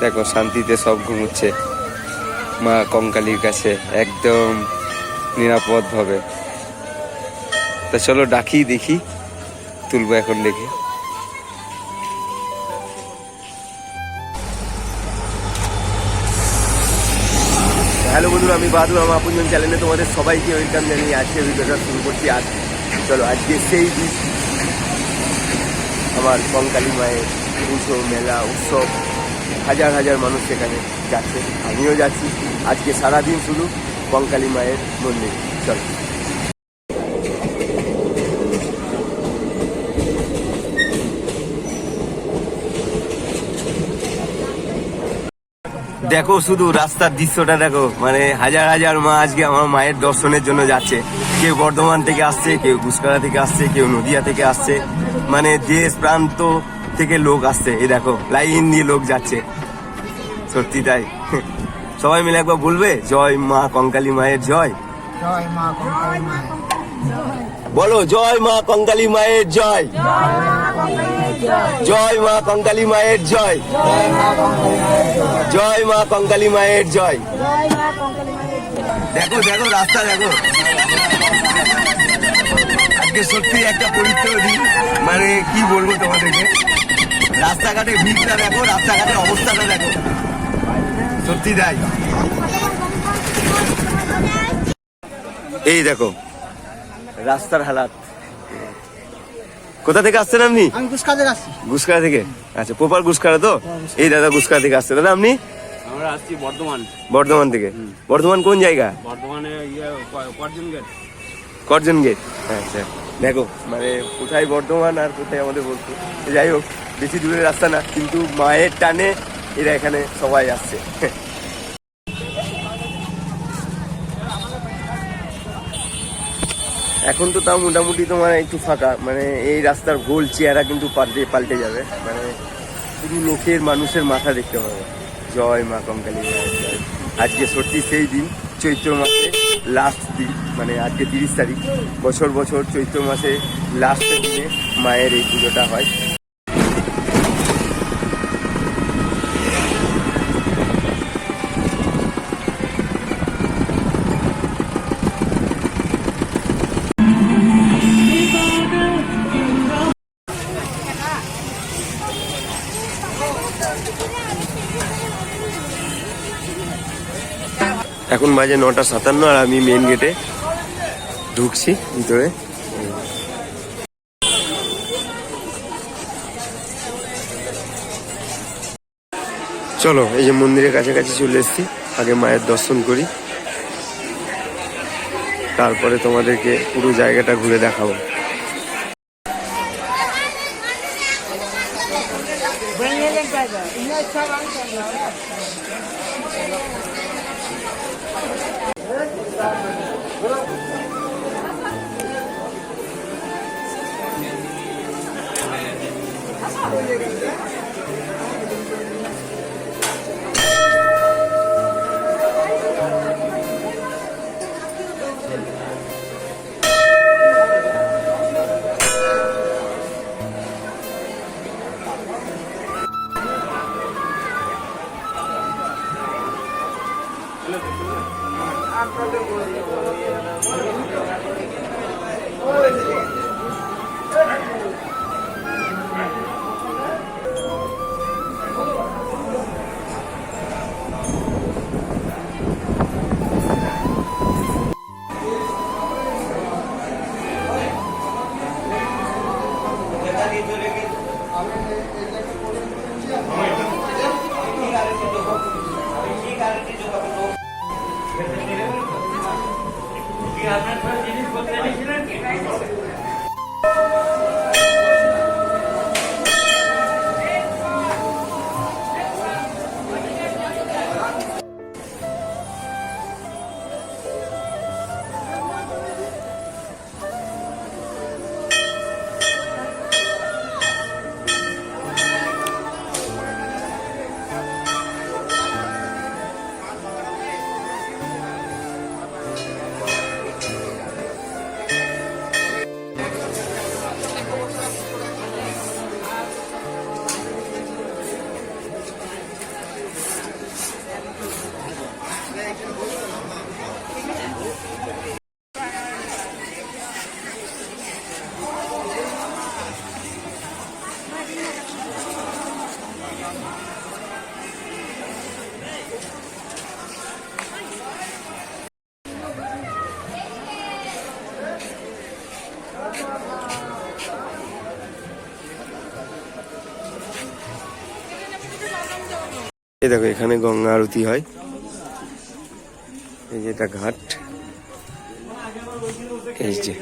দেখো, শান্তিতে সব ঘুমোচ্ছে। মা কঙ্কালির কাছে একদম নিরাপদ ভাবে তা চলো, ডাকি, দেখি। তুলবো এখন দেখি। বন্ধুরা আমি বাহাদুর আমার আপনজন চ্যানেলে তোমাদের সবাইকে ওয়েলকাম জানিয়ে আজকে ভিডিওটা শুরু করছি। আজ চলো, আজকে সেই দিন আমার কঙ্কালী মায়ের পুজো, মেলা, উৎসব, হাজার হাজার মানুষ সেখানে যাচ্ছে। আমিও যাচ্ছি। আজকে সারাদিন শুধু কঙ্কালী মায়ের মন্দির। চলো। দেখো শুধু রাস্তার দৃশ্যটা দেখো মানে হাজার হাজার মা আজকে আমার মায়ের দর্শনের জন্য যাচ্ছে। কেউ বর্ধমান থেকে আসছে কেউ গুসকারা থেকে আসছে কেউ নদিয়া থেকে আসছে। মানে দেশ প্রান্ত থেকে লোক আসছে এই দেখো লাইন দিয়ে লোক যাচ্ছে। সত্যি তাই। সবাই মিলে একবার বলবে জয় মা কঙ্কালী মায়ের জয়। জয় মা কঙ্কালী মায়ের বলো জয় মা কঙ্কালী মায়ের জয়। জয় মা কঙ্কালী মায়ের জয়। জয় মা কঙ্কালী মায়ের জয়। দেখো দেখো, রাস্তা দেখো। আজকে সত্যি একটা পবিত্র দিন মানে কি বলব তোমাদেরকে? রাস্তাঘাটে ভিড়টা দেখো, রাস্তাঘাটের অবস্থাটা দেখো। সত্যি তাই। এই দেখো, রাস্তার হালাত। কোথা থেকে আসছেন আপনি? আমি গুসকাদের আসছি। গুসকারা থেকে? আচ্ছা প্রপার গুসকারা তো? এই দাদা গুসকারা থেকে আসছে। দাদা আপনি? আমরা আসছি বর্ধমান। বর্ধমান থেকে। বর্ধমান কোন জায়গা? বর্ধমানে ইয়ে কর্জন গেট। করজন গেট। আচ্ছা দেখো মানে কোথায় বর্ধমান আর কোথায় আমাদের বলতো যাই হোক বেশি দূরের রাস্তা না কিন্তু মায়ের টানে এরা এখানে সবাই আসছে। এখন তো তাও মোটামুটি তোমার একটু ফাঁকা। মানে এই রাস্তার গোল চেহারা কিন্তু পাল্টে পাল্টে যাবে। মানে শুধু লোকের, মানুষের মাথা দেখতে পাবে জয় মা কঙ্কালী। আজকে সত্যি সেই দিন, চৈত্র মাসে লাস্ট দিন মানে আজকে তিরিশ তারিখ। বছর বছর চৈত্র মাসে লাস্টের দিনে মায়ের এই পুজোটা হয়। এখন বাজে নটা সাতান্ন আর আমি মেন গেটে ঢুকছি ভিতরে। চলো, এই যে মন্দিরের কাছাকাছি চলে এসছি। আগে মায়ের দর্শন করি। তারপরে তোমাদেরকে পুরো জায়গাটা ঘুরে দেখাবো। আপনাদের এই দেখো এখানে গঙ্গা আরতি হয়। এই যে এটা ঘাট। এই যে।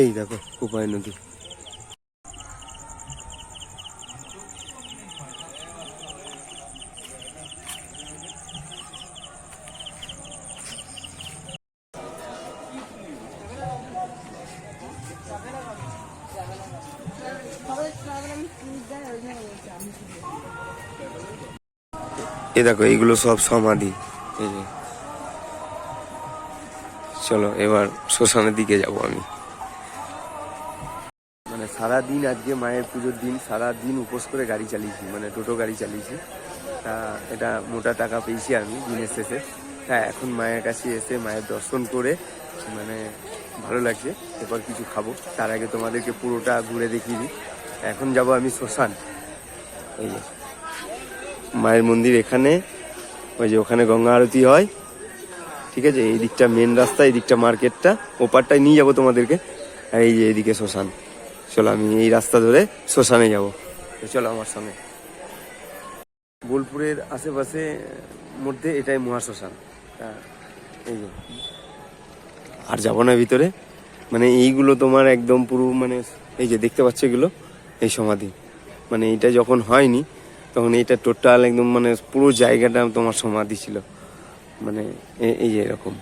এই দেখো কোপাই নদী। এ দেখো, এইগুলো সব সমাধি। চলো, এবার শ্মশানের দিকে যাব আমি। মানে সারা দিন আজকে মায়ের পুজোর দিন সারা দিন উপোস করে গাড়ি চালিয়েছি মানে টোটো গাড়ি চালিয়েছি। তা এটা মোটা টাকা পেয়েছি আমি দিনের শেষে। তা এখন মায়ের কাছে এসে মায়ের দর্শন করে মানে ভালো লাগছে, এরপর কিছু খাব। তার আগে তোমাদেরকে পুরোটা ঘুরে দেখিয়ে দিই। এখন যাব আমি শ্মশান। এই যে, মায়ের মন্দির এখানে, ওই যে ওখানে গঙ্গা আরতি হয়। ঠিক আছে? এই দিকটা মেন রাস্তা, এই দিকটা মার্কেটটা ওপারটায় নিয়ে যাব তোমাদেরকে। আর এই যে এইদিকে শ্মশান। চলো আমি এই রাস্তা ধরে শ্মশানে যাব। চলো আমার সঙ্গে বোলপুরের আশেপাশে, মধ্যে এটাই মহাশ্মশান। এই আর যাব না ভিতরে। মানে এইগুলো তোমার একদম পুরো মানে এই যে দেখতে পাচ্ছ এগুলো? এই সমাধি। মানে এটা যখন হয়নি, তখন এইটা টোটাল একদম মানে পুরো জায়গাটা তোমার সমাধি ছিল। মানে এই যে এরকম।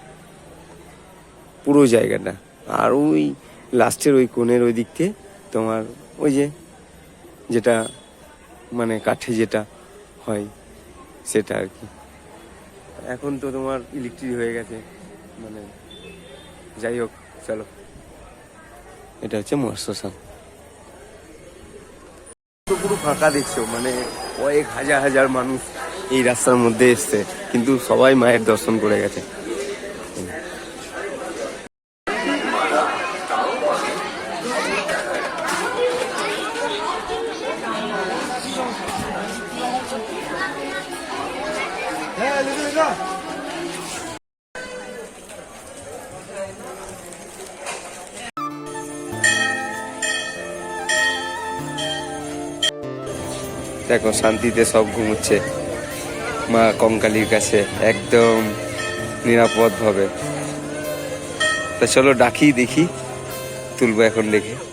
পুরো জায়গাটা। আর ওই লাস্টের ওই কোণের ওই দিক থেকে তোমার ওই যে, যেটা মানে কাঠে যেটা হয়, সেটা আর কি। এখন তো তোমার ইলেকট্রিক হয়ে গেছে মানে যাই হোক, চলো। এটা হচ্ছে তো পুরো ফাঁকা দেখছ মানে কয়েক হাজার হাজার মানুষ এই রাস্তার মধ্যে এসছে, কিন্তু সবাই মায়ের দর্শন করে গেছে। দেখো, শান্তিতে সব ঘুমোচ্ছে। মা কঙ্কালির কাছে একদম নিরাপদ ভাবে। তা চলো, ডাকি, দেখি। তুলবো এখন দেখি।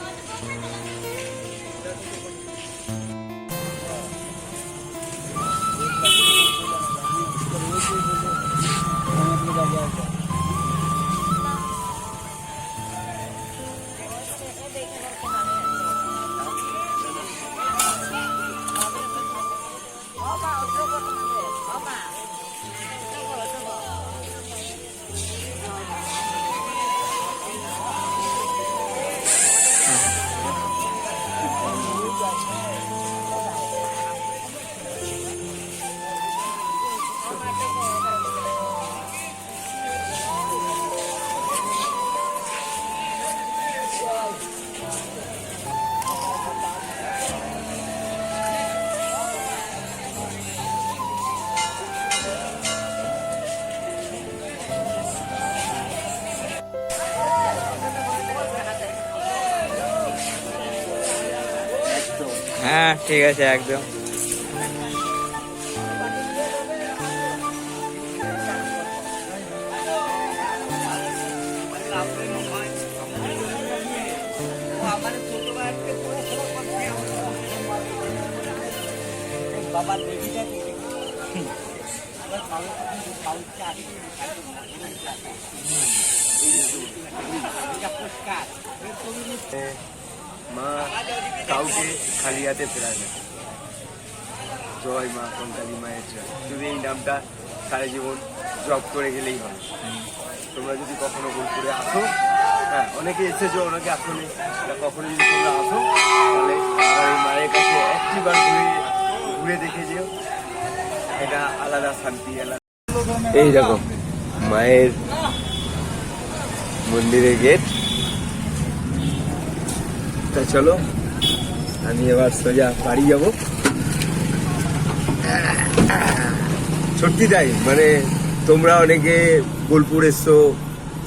হ্যাঁ ঠিক আছে একদম মা কাউকে খালি হাতে ফেরায় না। জয় মা কঙ্কালী মায়ের জয়। শুধু এই নামটা সারা জীবন জব করে গেলেই হয়। তোমরা যদি কখনো বোলপুরে আসো হ্যাঁ অনেকে এসেছ, অনেকে আসোনি। তা কখনো যদি তোমরা আসো, তাহলে আমার মায়ের কাছে একটিবার ঘুরে ঘুরে দেখে যেও। এটা আলাদা শান্তি, আলাদা এই দেখো, মায়ের মন্দিরের গেট। তা চলো, আমি এবার সোজা বাড়ি যাব। সত্যি তাই মানে তোমরা অনেকে বোলপুর এসছো,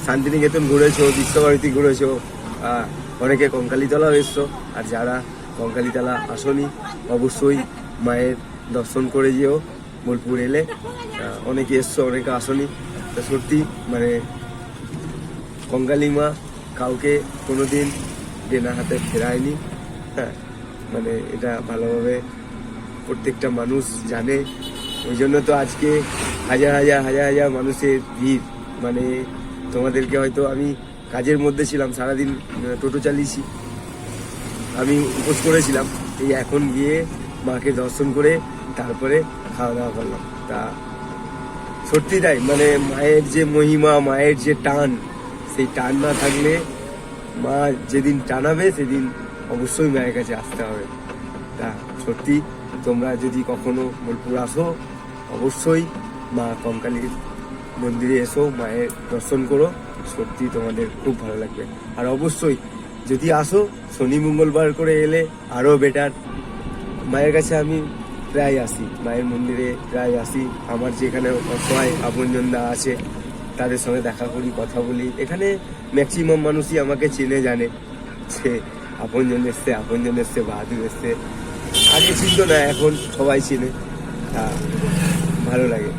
শান্তিনিকেতন ঘুরেছো, বিশ্বভারতী ঘুরেছো অনেকে কঙ্কালীতলাও এসছো, আর যারা কঙ্কালীতলা আসনি, অবশ্যই মায়ের দর্শন করে যেও, বোলপুর এলে। অনেকে এসছো, অনেকে আসনি, তা সত্যি মানে কঙ্কালী মা কাউকে কোনোদিন দেনা হাতে ফেরায়নি। হ্যাঁ মানে এটা ভালোভাবে প্রত্যেকটা মানুষ জানে। ওই জন্য তো আজকে হাজার হাজার হাজার হাজার মানুষের ভিড়। মানে তোমাদেরকে হয়তো আমি কাজের মধ্যে ছিলাম, সারাদিন টোটো চালিয়েছি। আমি উপোস করেছিলাম, এই এখন গিয়ে মাকে দর্শন করে তারপরে খাওয়া দাওয়া করলাম। তা সত্যি তাই মানে মায়ের যে মহিমা, মায়ের যে টান, সেই টান না থাকলে মা যেদিন টানাবে সেদিন অবশ্যই মায়ের কাছে আসতে হবে। তা সত্যি, তোমরা যদি কখনো বোলপুর আসো, অবশ্যই মা কঙ্কালীর মন্দিরে এসো, মায়ের দর্শন করো। সত্যি তোমাদের খুব ভালো লাগবে। আর অবশ্যই যদি আসো, শনি মঙ্গলবার করে এলে আরও বেটার মায়ের কাছে আমি প্রায় আসি, মায়ের মন্দিরে প্রায় আসি। আমার যেখানে অসহায় আপনজনরা আছে তাদের সঙ্গে দেখা করি, কথা বলি। এখানে ম্যাক্সিমাম মানুষই আমাকে চেনে, জানে সে আপনজন এসছে আপনজন এসছে, বাহাদুর এসছে। আগে চিনত না, এখন সবাই চেনে। ভালো লাগে।